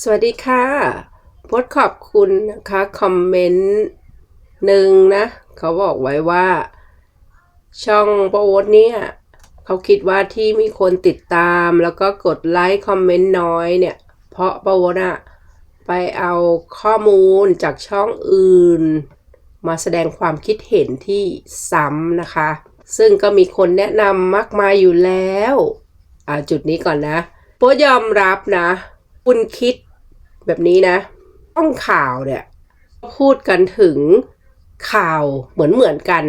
สวัสดีค่ะโพสขอบคุณนะคะคอมเมนต์หนึ่งนะ เขาบอกไว้ว่า ช่องโพสต์เนี่ยเขาคิดว่าที่มีคนติดตามแล้วก็กดไลค์คอมเมนต์น้อยเนี่ย เพราะโพสต์อะไปเอาข้อมูลจากช่องอื่น มาแสดงความคิดเห็นที่ซ้ำนะคะ ซึ่งก็มีคนแนะนำมากมายอยู่แล้ว อ่าจุดนี้ก่อนนะโพสยอมรับนะ คุณคิดแบบนี้นะช่องข่าวเนี่ยพูดกันถึงข่าวเหมือนเหมือนกัน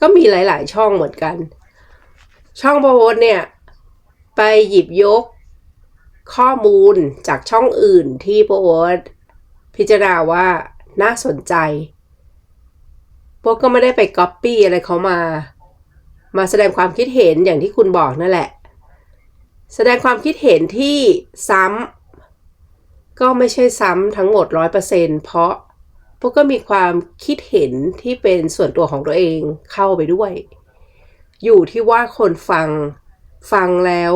ก็มีหลาย ๆ ช่องเหมือนกัน ช่องโพสต์เนี่ย ไปหยิบยกข้อมูลจากช่องอื่นที่โพสต์พิจารณาว่าน่าสนใจโพสต์ก็ไม่ได้ไปก๊อปปี้อะไรเขามา มาแสดงความคิดเห็นอย่างที่คุณบอกนั่นแหละ แสดงความคิดเห็นที่ซ้ำ ก็ไม่ใช่ซ้ำทั้งหมด 100%เพราะพวกก็มีความคิดเห็นที่เป็นส่วนตัวของตัวเองเข้าไปด้วย อยู่ที่ว่าคนฟังฟังแล้ว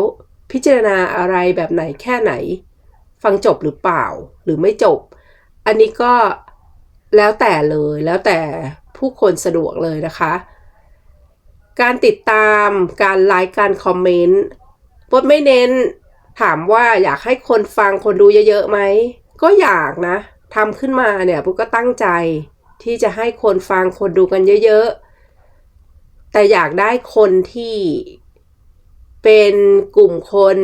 พิจารณาอะไรแบบไหนแค่ไหน ฟังจบหรือเปล่าหรือไม่จบ อันนี้ก็แล้วแต่เลยแล้วแต่ผู้คนสะดวกเลยนะคะ การติดตามการไลค์การคอมเมนต์ปดไม่เน้น ถามว่าอยากให้คนฟังคนดูเยอะๆไหม ก็อยากนะทำขึ้นมาเนี่ยปุ๊กก็ตั้งใจ ที่จะให้คนฟังคนดูกันเยอะๆ แต่อยากได้คนที่เป็นกลุ่มคน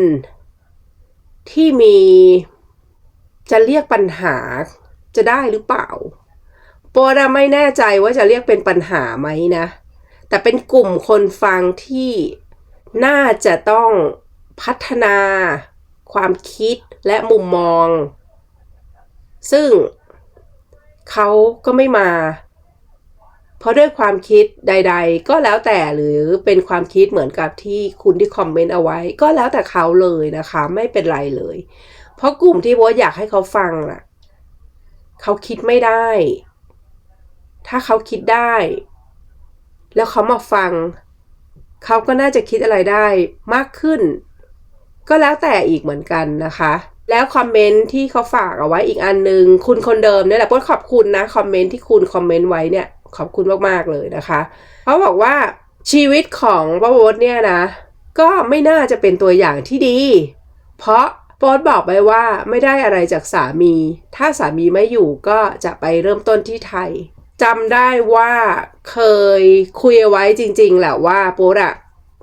ที่มีจะเรียกปัญหาจะได้หรือเปล่าโปรดะไม่แน่ใจว่าจะเรียกเป็นปัญหาไหมนะ แต่เป็นกลุ่มคนฟังที่น่าจะต้อง พัฒนา ความคิดและมุมมอง ซึ่งเขาก็ไม่มา เพราะด้วยความคิดใด ๆ ก็แล้วแต่หรือเป็นความคิดเหมือนกับที่คุณที่คอมเมนต์เอาไว้ ก็แล้วแต่เขาเลยนะคะ ไม่เป็นไรเลย เพราะกลุ่มที่โบอยากให้เขาฟังน่ะเขาคิดไม่ได้ ถ้าเขาคิดได้ แล้วเขามาฟัง เขาก็น่าจะคิดอะไรได้มากขึ้น ก็แล้วแต่อีกเหมือนกันนะคะ แล้วคอมเมนต์ที่เขาฝากเอาไว้อีกอันนึง คุณคนเดิมเนี่ยแหละโพสขอบคุณนะคอมเมนต์ที่คุณคอมเมนต์ไว้เนี่ยขอบคุณมากๆเลยนะคะเขาบอกว่าชีวิตของป้าโบทเนี่ยนะ ก็ไม่น่าจะเป็นตัวอย่างที่ดี เพราะโป๊ตบอกไปว่าไม่ได้อะไรจากสามี ถ้าสามีไม่อยู่ก็จะไปเริ่มต้นที่ไทยจำได้ว่าเคยคุยเอาไว้จริง ๆ แหละว่าโป๊ตอะ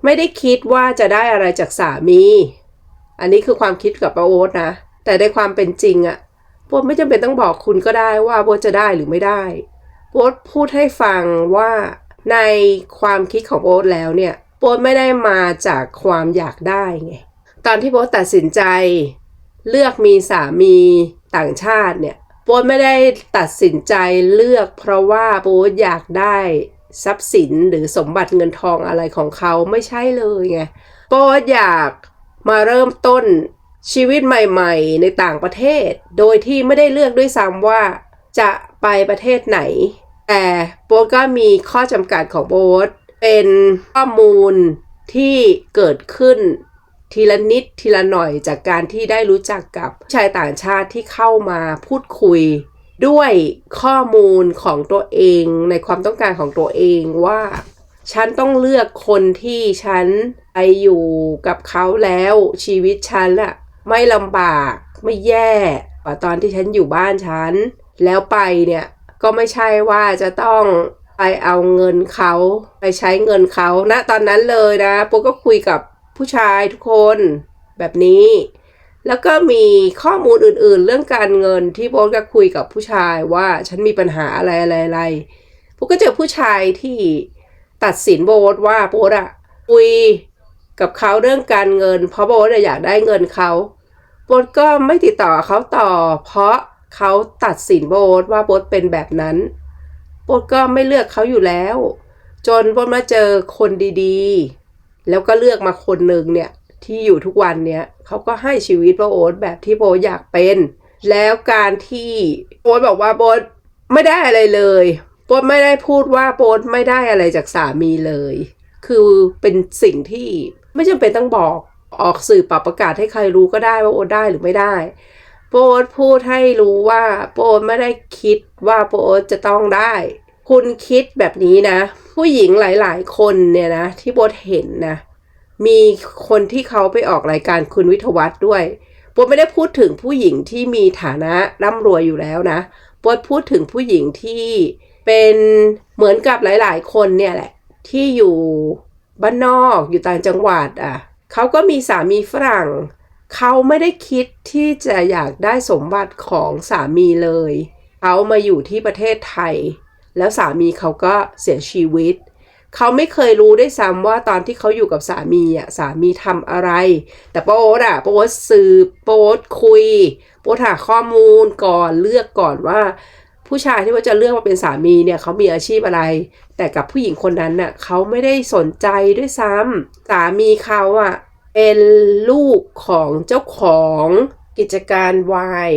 ไม่ได้คิดว่าจะได้อะไรจากสามี อันนี้คือความคิดกับป้าโอ๊ตนะ แต่ในความเป็นจริงอะโป๊ตไม่จำเป็นต้องบอกคุณก็ได้ว่าโป๊ตจะได้หรือไม่ได้โป๊ตพูดให้ฟังว่าในความคิดของโอ๊ตแล้วเนี่ยโป๊ตไม่ได้มาจากความอยากได้ไง ตอนที่โป๊ตตัดสินใจ เลือกมีสามีต่างชาติเนี่ยโป๊ตไม่ได้ตัดสินใจเลือก เพราะว่าโป๊ตอยากได้ทรัพย์สินหรือสมบัติเงินทองอะไรของเขาไม่ใช่เลยไงโป๊ตอยาก มาเริ่มต้นชีวิตใหม่ๆ ในต่างประเทศ โดยที่ไม่ได้เลือกด้วยซ้ำว่าจะไปประเทศไหน แต่โป๊ตก็มีข้อจำกัดของโป๊ตเป็นข้อมูลที่เกิดขึ้นทีละนิดทีละหน่อยจากการที่ได้รู้จักกับชายต่างชาติที่เข้ามาพูดคุย ด้วยข้อมูลของตัวเองในความต้องการของตัวเองว่า ฉันต้องเลือกคนที่ฉันไปอยู่กับเขาแล้วชีวิตฉันอะไม่ลำบากไม่แย่กว่าตอนที่ฉันอยู่บ้านฉัน แล้วไปเนี่ยก็ไม่ใช่ว่าจะต้องไปเอาเงินเขาไปใช้เงินเขาณนะตอนนั้นเลยนะปุ๊กก็คุยกับผู้ชายทุกคนแบบนี้ แล้วก็มีข้อมูลอื่นๆ เรื่องการเงินที่โบ๊ทก็คุยกับผู้ชายว่าฉันมีปัญหาอะไรอะไรอะไรโบ๊ทก็เจอผู้ชายที่ ตัดสินโบ๊ทว่าโบ๊ทอะคุยกับเขาเรื่องการเงิน เพราะโบ๊ทอะอยากได้เงินเขาโบ๊ทก็ไม่ติดต่อเขาต่อ เพราะเขาตัดสินโบ๊ทว่าโบ๊ทเป็นแบบนั้นโบ๊ทก็ไม่เลือกเขาอยู่แล้ว จนโบ๊ทมาเจอคนดีๆ แล้วก็เลือกมาคนหนึ่งเนี่ยที่อยู่ทุกวันเนี่ยเขาก็ให้ชีวิตโบ๊ทแบบที่โบ๊ทอยากเป็น แล้วการที่โบ๊ทบอกว่าโบ๊ทไม่ได้อะไรเลย โบ๊ทไม่ได้พูดว่าโบ๊ทไม่ได้อะไรจากสามีเลย คือเป็นสิ่งที่ไม่จำเป็นต้องบอกออกสื่อปรับประกาศให้ใครรู้ก็ได้ว่าโอ๊ตได้หรือไม่ได้ โปรดพูดให้รู้ว่าโปรดไม่ได้คิดว่าโปรดจะต้องได้ คุณคิดแบบนี้นะ ผู้หญิงหลาย ๆ คนเนี่ยนะที่โปรดเห็นนะ มีคนที่เขาไปออกรายการคุณวิทวัฒน์ด้วยโปรดไม่ได้พูดถึงผู้หญิงที่มีฐานะร่ำรวยอยู่แล้วนะโปรดพูดถึงผู้หญิงที่ เป็นเหมือนกับหลาย ๆ คนเนี่ยแหละ ที่อยู่บ้านนอกอยู่ต่างจังหวัดอะเขาก็มีสามีฝรั่งเขาไม่ได้คิดที่จะอยากได้สมบัติของสามีเลยเขามาอยู่ที่ประเทศไทย แล้วสามีเขาก็เสียชีวิตเขาไม่เคยรู้ด้วยซ้ำว่าตอนที่เขาอยู่กับสามีอะสามีทำอะไร แต่โอ๊ตอะโอ๊ตสืบโอ๊ตคุยโอ๊ตหาข้อมูลก่อนเลือกก่อนว่า ผู้ชายที่ว่าจะเลือกมาเป็นสามีเนี่ยเขามีอาชีพอะไร แต่กับผู้หญิงคนนั้นน่ะเขาไม่ได้สนใจด้วยซ้ำสามีเขาอะเป็นลูกของเจ้าของกิจการวาย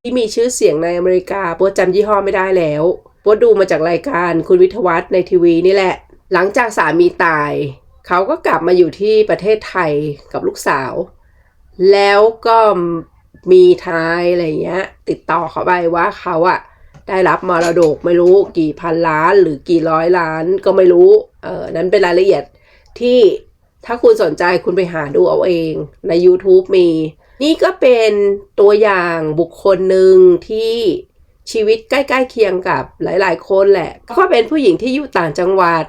ที่มีชื่อเสียงในอเมริกาโปรจำยี่ห้อไม่ได้แล้วโปรดูมาจากรายการคุณวิทยวัฒน์ในทีวีนี่แหละ หลังจากสามีตาย เขาก็กลับมาอยู่ที่ประเทศไทยกับลูกสาว แล้วก็มีทายอะไรเงี้ย ติดต่อเขาไปว่าเขาอะ ได้รับมรดกไม่รู้กี่พันล้านหรือกี่ร้อยล้านก็ไม่รู้ เออนั้นเป็นรายละเอียดที่ถ้าคุณสนใจคุณไปหาดูเอาเองใน YouTube มี นี่ก็เป็นตัวอย่างบุคคลหนึ่งที่ชีวิตใกล้ๆเคียงกับหลายๆ คนแหละ ก็เป็นผู้หญิงที่อยู่ต่างจังหวัด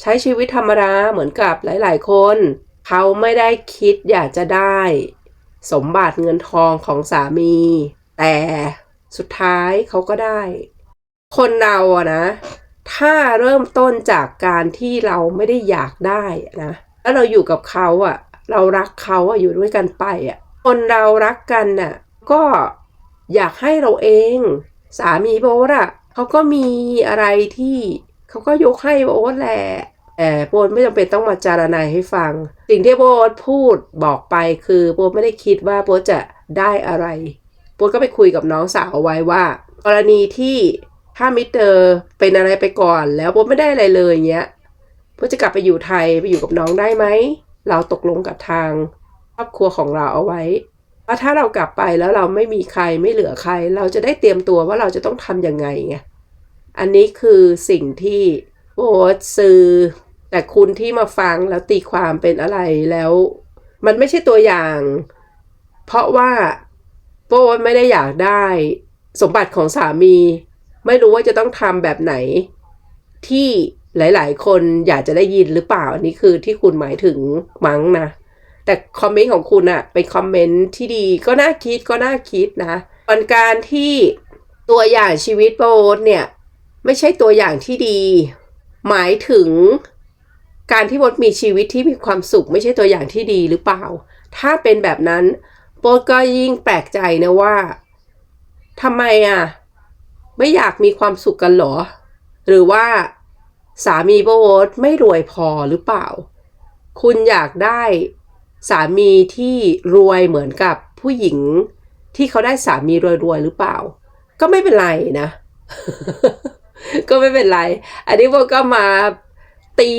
ใช้ชีวิตธรรมดาเหมือนกับหลายๆ คน เขาไม่ได้คิดอยากจะได้ สมบัติเงินทองของสามี แต่ สุดท้ายเขาก็ได้ คนเราอะนะ ถ้าเริ่มต้นจากการที่เราไม่ได้อยากได้นะแล้วเราอยู่กับเขาอะเรารักเขาอะอยู่ด้วยกันไปอะคนเรารักกันน่ะก็อยากให้เราเอง สามีโบ๊ทอะเขาก็มีอะไรที่เขาก็ยกให้โบ๊ทแหละแต่โบ๊ทไม่จำเป็นต้องมาจารณาให้ฟัง สิ่งที่โบ๊ทพูดบอกไปคือโบ๊ทไม่ได้คิดว่าโบ๊ทจะได้อะไร โบ๊ทก็ไปคุยกับน้องสาวไว้ว่า กรณีที่ถ้ามิเตอร์เป็นอะไรไปก่อน แล้วโบ๊ทไม่ได้อะไรเลยเงี้ยโบ๊ทจะกลับไปอยู่ไทยไปอยู่กับน้องได้ไหมเราตกลงกับทางครอบครัวของเราเอาไว้ว่าถ้าเรากลับไปแล้วเราไม่มีใครไม่เหลือใคร เราจะได้เตรียมตัวว่าเราจะต้องทำยังไงไงอันนี้คือสิ่งที่โบ๊ทสื่อแต่คุณที่มาฟังแล้วตีความเป็นอะไรแล้ว มันไม่ใช่ตัวอย่าง เพราะว่า โบ๊ทไม่ได้อยากได้ สมบัติของสามี ไม่รู้ว่าจะต้องทำแบบไหน ที่หลาย ๆ คนอยากจะได้ยินหรือเปล่า อันนี้คือที่คุณหมายถึงมั้งนะ แต่คอมเมนต์ของคุณอะเป็นคอมเมนต์ที่ดีก็น่าคิดก็น่าคิดนะส่วนการที่ตัวอย่างชีวิตโบ๊ทเนี่ย ไม่ใช่ตัวอย่างที่ดี หมายถึงการที่โบ๊ทมีชีวิตที่มีความสุข ไม่ใช่ตัวอย่างที่ดีหรือเปล่า ถ้าเป็นแบบนั้น โบ๊ทก็ยิ่งแปลกใจนะว่าทำไมอะ ไม่อยากมีความสุขกันหรอ หรือว่าสามีโบ๊ทไม่รวยพอหรือเปล่า คุณอยากได้สามีที่รวยเหมือนกับผู้หญิงที่เขาได้สามีรวยๆหรือเปล่า ก็ไม่เป็นไรนะ ก็ไม่เป็นไร อันนี้โบก็มาตี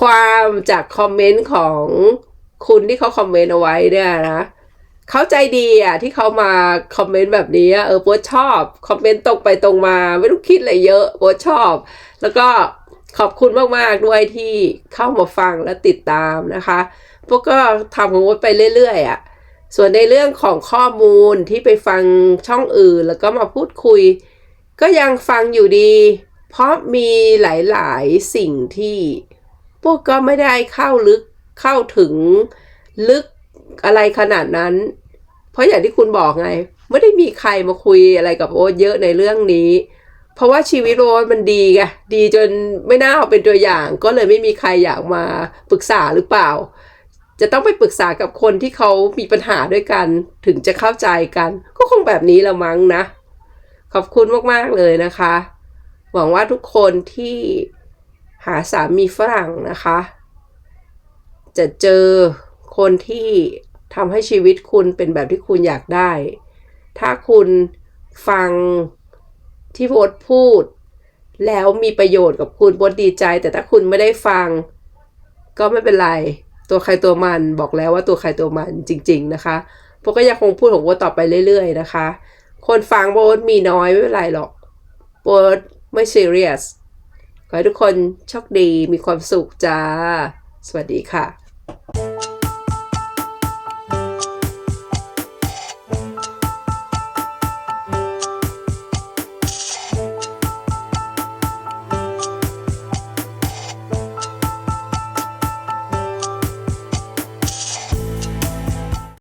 ความจากคอมเมนต์ของคุณที่เขาคอมเมนต์เอาไว้เนี่ยนะ เขาใจดีอะที่เขามาคอมเมนต์แบบนี้เออโบชอบคอมเมนต์ตรงไปตรงมา ไม่ต้องคิดอะไรเยอะโบชอบ แล้วก็ขอบคุณมากๆด้วยที่เข้ามาฟังและติดตามนะคะพวกก็ทำของโบไปเรื่อยๆอะส่วนในเรื่องของข้อมูลที่ไปฟังช่องอื่น แล้วก็มาพูดคุย ก็ยังฟังอยู่ดี เพราะมีหลายๆสิ่งที่ พวกก็ไม่ได้เข้าลึกเข้าถึงลึกอะไรขนาดนั้น ราะอย่างที่คุณบอกไง ไม่ได้มีใครมาคุยอะไรกับโอ๊ตเยอะในเรื่องนี้ เพราะว่าชีวิตโอ๊ตมันดีไงดีจนไม่น่าเอาเป็นตัวอย่าง ก็เลยไม่มีใครอยากมาปรึกษาหรือเปล่า จะต้องไปปรึกษากับคนที่เขามีปัญหาด้วยกัน ถึงจะเข้าใจกัน ก็คงแบบนี้ละมั้งนะ ขอบคุณมากๆเลยนะคะ หวังว่าทุกคนที่หาสามีฝรั่งนะคะ จะเจอคนที่ ทำให้ชีวิตคุณเป็นแบบที่คุณอยากได้ ถ้าคุณฟังที่โบทพูด แล้วมีประโยชน์กับคุณโบทดีใจ แต่ถ้าคุณไม่ได้ฟัง ก็ไม่เป็นไร ตัวใครตัวมันบอกแล้วว่าตัวใครตัวมันจริง ๆ นะคะโบก็ยังคงพูดของโบต่อไปเรื่อย ๆ นะคะ คนฟังโบมีน้อยไม่เป็นไรหรอกโบไม่ซีเรียสขอให้ทุกคนโชคดีมีความสุขจ้า สวัสดีค่ะ